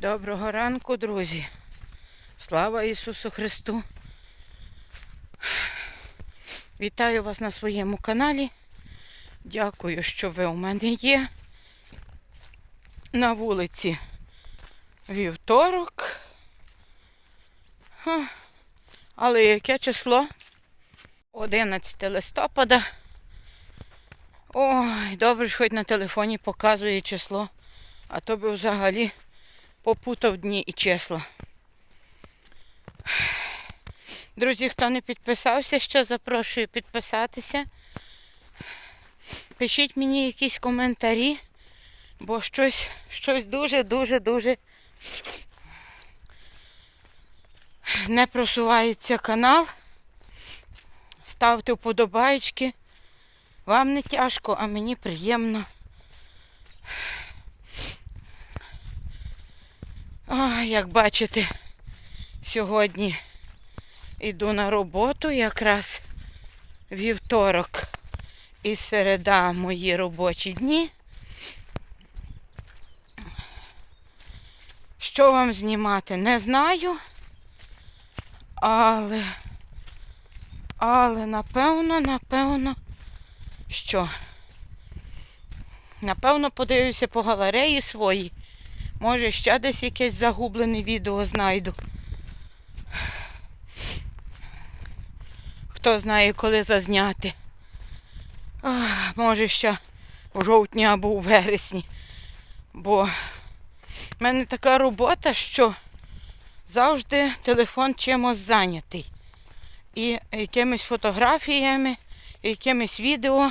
Доброго ранку, друзі. Слава Ісусу Христу. Вітаю вас на своєму каналі. Дякую, що ви у мене є. На вулиці вівторок. Але яке число? 11 листопада. Ой, добре, що хоч на телефоні показує число, а то би взагалі попутав дні і числа. Друзі, хто не підписався, ще запрошую підписатися. Пишіть мені якісь коментарі, бо щось, щось дуже-дуже-дуже не просувається канал. Ставте вподобайки. Вам не тяжко, а мені приємно. А, як бачите, сьогодні йду на роботу якраз вівторок і середа мої робочі дні. Що вам знімати, не знаю. Але, але напевно, напевно, що? Напевно, подивлюся по галереї свої. Може, ще десь якесь загублене відео знайду. Хто знає, коли зазняти. Ах, може, ще у жовтні або у вересні. Бо в мене така робота, що завжди телефон чимось зайнятий. І якимись фотографіями, і якимись відео.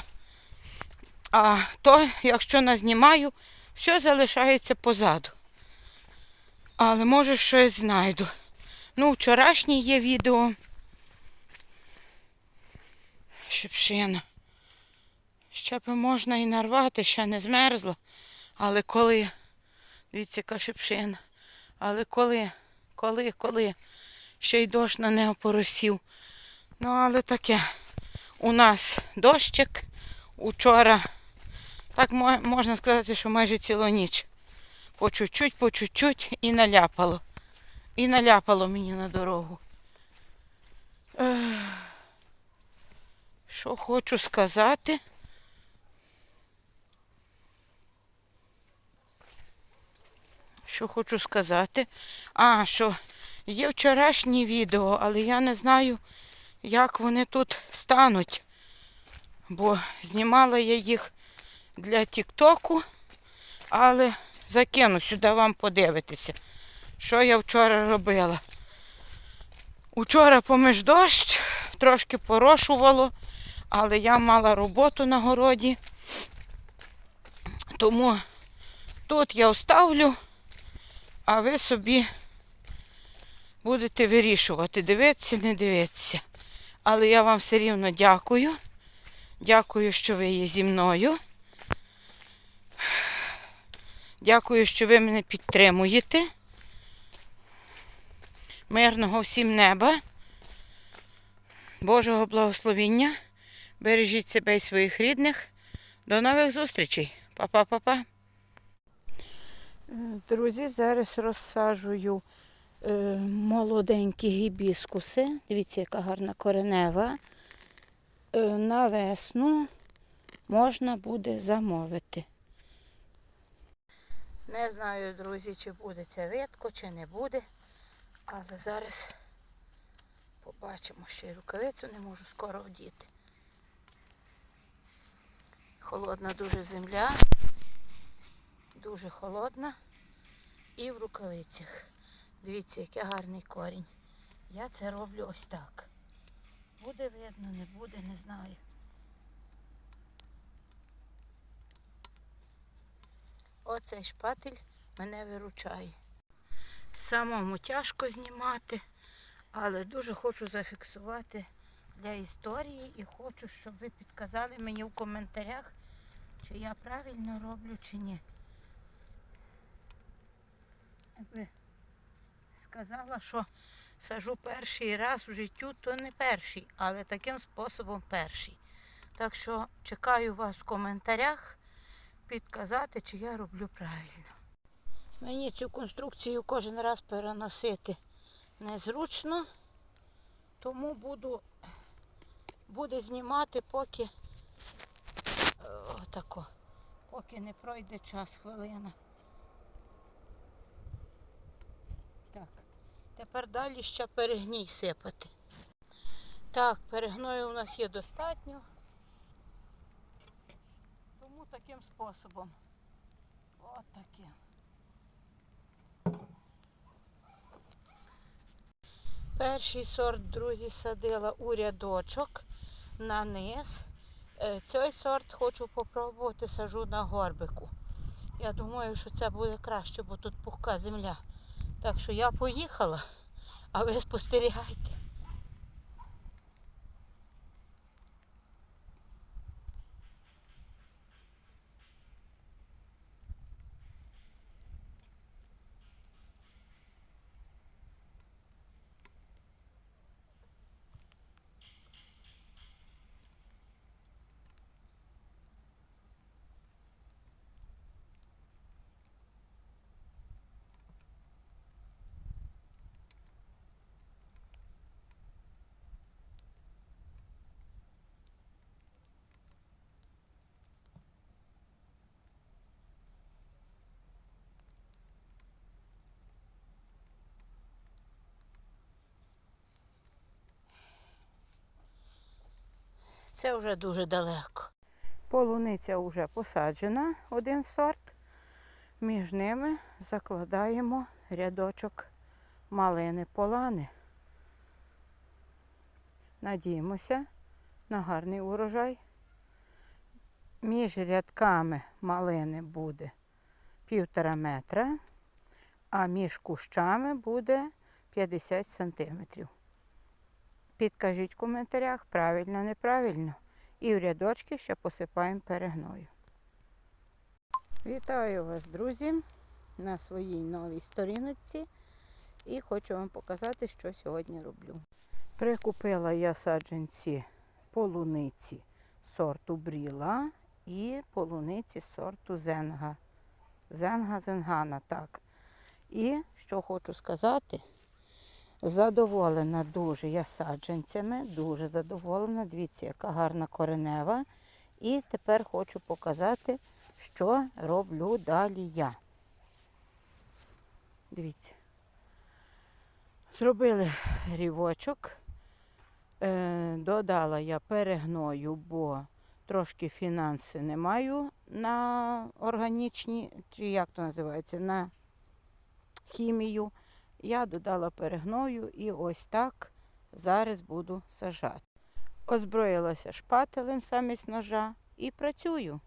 А то, якщо назнімаю, все залишається позаду. Але може щось знайду. Ну, вчорашнє є відео. Шипшина. Ще б можна і нарвати, ще не змерзла. Але коли, дивіться, яка шипшина. Але коли, коли, коли, ще й дощ на нього поросів. Ну, але таке. У нас дощик. Учора, так можна сказати, що майже цілу ніч. По чуть-чуть, по чуть-чуть і наляпало. І наляпало мені на дорогу. Що хочу сказати? Що хочу сказати? А, що є вчорашні відео, але я не знаю, як вони тут стануть. Бо знімала я їх для Тіктоку, але закину сюди вам подивитися, що я вчора робила. Учора поміж дощ, трошки порошувало, але я мала роботу на городі. Тому тут я оставлю, а ви собі будете вирішувати, дивитися, не дивитися. Але я вам все рівно дякую. Дякую, що ви є зі мною. Дякую, що ви мене підтримуєте. Мирного всім неба. Божого благословіння. Бережіть себе і своїх рідних. До нових зустрічей. Па-па-па-па. Друзі, зараз розсаджую е, молоденькі гібіскуси. Дивіться, яка гарна коренева. Е, на весну можна буде замовити. Не знаю, друзі, чи буде це видко, чи не буде. Але зараз побачимо, ще й рукавицю не можу скоро вдіти. Холодна дуже земля, дуже холодна і в рукавицях. Дивіться, який гарний корінь. Я це роблю ось так. Буде видно, не буде, не знаю. Оцей шпатель мене виручає. Самому тяжко знімати, але дуже хочу зафіксувати для історії і хочу, щоб ви підказали мені в коментарях, чи я правильно роблю, чи ні. Якби сказала, що сажу перший раз в життю, то не перший, але таким способом перший. Так що чекаю вас в коментарях підказати, чи я роблю правильно. Мені цю конструкцію кожен раз переносити незручно, тому буду буде знімати, поки е, отако, поки не пройде час хвилина. Так, тепер далі ще перегній сипати. Так, перегною у нас є достатньо. Таким способом. От таким. Перший сорт, друзі, садила у рядочок на низ. Е, Цей сорт хочу попробувати сажу на горбику. Я думаю, що це буде краще, бо тут пухка земля. Так що я поїхала, а ви спостерігайте. Це вже дуже далеко. Полуниця вже посаджена, один сорт. Між ними закладаємо рядочок малини полани. Надіємося на гарний урожай. Між рядками малини буде півтора метра, а між кущами буде 50 сантиметрів. Підкажіть в коментарях, правильно, неправильно. І в рядочки ще посипаємо перегною. Вітаю вас, друзі, на своїй новій сторіночці. І хочу вам показати, що сьогодні роблю. Прикупила я саджанці полуниці сорту Бріла і полуниці сорту Зенга. Зенга Зенгана, так. І що хочу сказати, Задоволена дуже я саджанцями, дуже задоволена. Дивіться, яка гарна коренева. І тепер хочу показати, що роблю далі я. Дивіться. Зробили рівочок. Е, додала я перегною, бо трошки фінанси не маю на органічні, чи як то називається, на хімію. Я додала перегною і ось так зараз буду сажати. Озброїлася шпателем замість ножа і працюю.